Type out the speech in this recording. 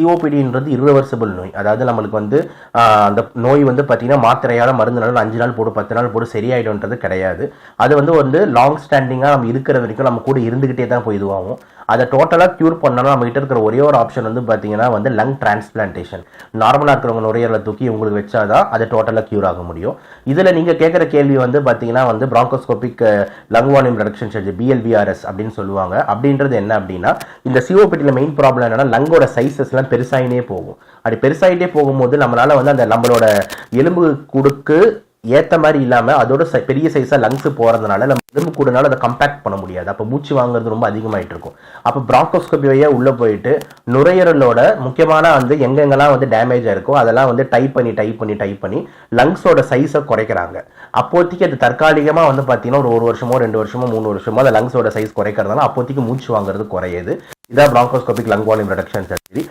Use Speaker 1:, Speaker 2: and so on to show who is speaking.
Speaker 1: சிஓபிடின்றது irreversible நோய். அதாவது நம்மளுக்கு வந்து அந்த நோய் வந்து பார்த்தீங்கன்னா மாத்திரையால் மருந்துனால அஞ்சு நாள் போடு பத்து நாள் போடு சரியாயிடும்ன்றது கிடையாது. அது வந்து வந்து லாங் ஸ்டாண்டிங்காக நம்ம இருக்கிற வரைக்கும் நம்ம கூட இருந்துக்கிட்டே தான் போய் இதுவாகும். அதை டோட்டலாக க்யூர் பண்ணாலும் நம்ம கிட்ட இருக்கிற ஒரே ஒரு ஆப்ஷன் வந்து பார்த்தீங்கன்னா வந்து லங் டிரான்ஸ்பிளான்டேஷன் நார்மலாக இருக்கிறவங்க நுரையீரலை தூக்கி உங்களுக்கு வச்சாதான் அது டோட்டலாக க்யூர் ஆக முடியும். இதில் நீங்கள் கேட்குற கேள்வி வந்து பார்த்தீங்கன்னா வந்து bronchoscopic lung volume reduction surgery BLPRS அப்படின்னு சொல்லுவாங்க. அப்படின்றது என்ன அப்படின்னா இந்த சிஓபிடியில் மெயின் ப்ராப்ளம் என்னன்னா லங்கோட சைஸஸ்லாம் பெருசாயினே போகும். அப்படி பெருசாயிட்டே போகும்போது நம்மளால் வந்து அந்த நம்மளோட எலும்பு கொடுக்கு ஏற்ற மாதிரி இல்லாமல் அதோட ச பெரிய சைஸாக லங்ஸு போகிறதுனால நம்ம எலும்பு கூடனால அதை கம்பேக்ட் பண்ண முடியாது. அப்போ மூச்சு வாங்குறது ரொம்ப அதிகமாகிட்டு இருக்கும். அப்போ பிராங்கோஸ்கோபி வழியாக உள்ளே போயிட்டு நுரையீரலோட முக்கியமான வந்து எங்கெங்கெல்லாம் வந்து டேமேஜாக இருக்கோ அதெல்லாம் வந்து டைப் பண்ணி டைப் பண்ணி டைப் பண்ணி லங்ஸோட சைஸை குறைக்கிறாங்க. அப்போதைக்கு அது தற்காலிகமாக வந்து பார்த்தீங்கன்னா ஒரு ஒரு வருஷமோ ரெண்டு வருஷமோ மூணு வருஷமோ அந்த லங்ஸோட சைஸ் குறைக்கிறதுனால அப்போதைக்கு மூச்சு வாங்குறது குறையுது. இதான் bronchoscopic lung volume reduction surgery